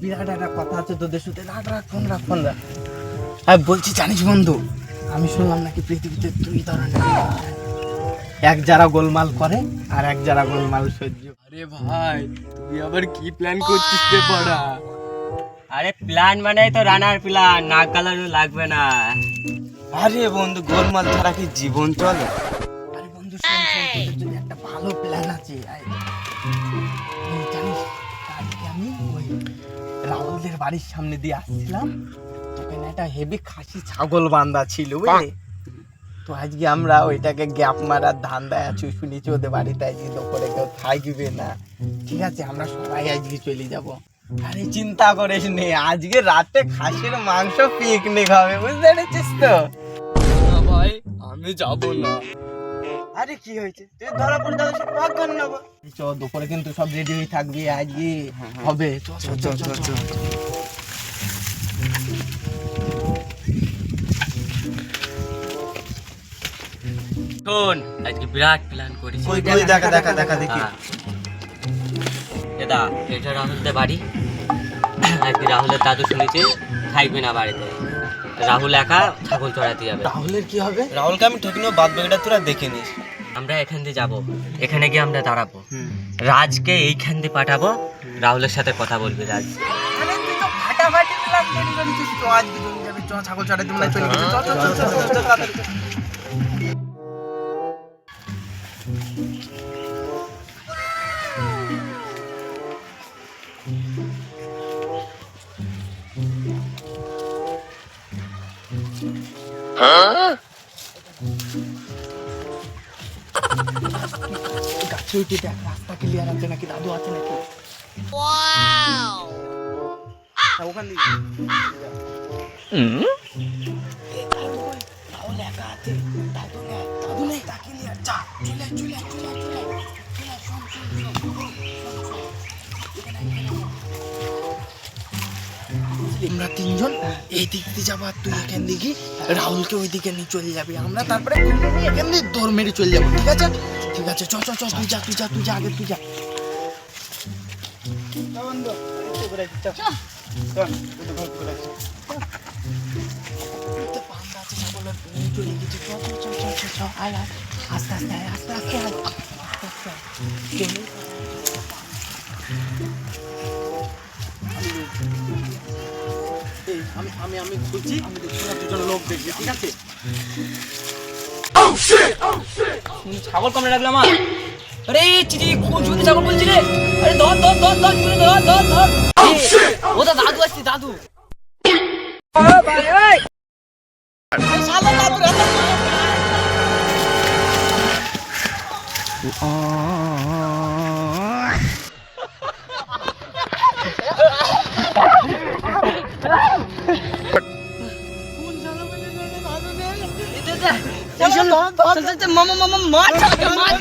বিরাট একটা কথা আছে তোদের সাথে। রাখ রাখ ফোন রাখ ফোন রাখ। হ্যাঁ বলছি জানিস বন্ধু আমি শুনলাম নাকি পৃথিবীতে দুই ধরনের এক যারা গোলমাল করে আর এক যারা গোলমাল সহ্য আরে ভাই তুই আবার কি প্ল্যান করছিস রে পড়া আরে প্ল্যান মানে তো রানার প্ল্যান নাক গালানো লাগবে না। আরে বন্ধু গোলমাল ছাড়া কি জীবন চলে? আরে বন্ধু শোন শোন তোদের জন্য একটা ভালো প্ল্যান আছে। বাড়ির সামনে দিয়ে আসছিলাম। ওখানে একটা হেভি খাসি ছাগল বান্ধা ছিল বুঝলি? তো আজকে আমরা ওইটাকে গ্যাপ মারার ধান্দায় আছি শুনেছি ওদের বাড়িতে আজকে দুপুরে কেউ থাকবে না। ঠিক আছে আমরা সবাই আজকে চলে যাব। আরে চিন্তা করিস নে আজকে রাতে খাসির মাংস পিকনিক হবে বুঝতে পেরেছিস তো? ভাই আমি যাব না। আরে কি হয়েছে? তুই ধরা পড়ে সব ভাগ করে নেব চ দুপুরে কিন্তু সব রেডি হয়ে থাকবি আজকে হবে। চ চ চ চ চ শোন আজকে বিরাট প্ল্যান করেছি। কই কই দেখা দেখা দেখা দেখি। হ্যাঁ। দাদা এটা রাহুলদের বাড়ি। আজকে রাহুলের দাদু শুনেছে থাকবে না বাড়িতে। রাহুল একা ছাগল চড়াতে যাবে রাহুলের কি হবে রাহুলকে আমি ঠেকিনো বাদ বাকিটা তোরা দেখে নিস আমরা এখান দিয়ে যাব এখানে গিয়ে আমরা দাঁড়াবো রাজকে এইখান দিয়ে পাঠাবো রাহুলের সাথে কথা বলবি রাজ যাবি গাছে উঠে দেখ রাস্তা ক্লিয়ার আছে নাকি দাদু আছে নাকি ওখান দিয়ে কই? একা আছে। দাদু নেই, আমরা তিনজন এই দিক দিয়ে যাব আর তুই এখান দিকে রাহুলকে ওই দিকে নিয়ে চলে যাবি। আমরা তারপরে এখান দিয়ে দৌড় মেরে চলে যাব, ঠিক আছে? ঠিক আছে, চ চ চ, তুই যা তুই যা তুই যা, আগে তুই যা। আস্তে আস্তে আস্তে আস্তে আয় আস্তে আস্তে আমি আমি আমি খুঁজছি আমি দেখছি না দুজন লোক দেখবে ঠিক আছে? ছাগল কমে রাখলাম আমার? আরে চিঠি কোন জুতি ছাগল বলছি রে আরে ধর ধর ধর ধর চুরি ধর ধর ধর। ও তো দাদু আসছি দাদু। মামা মামা মার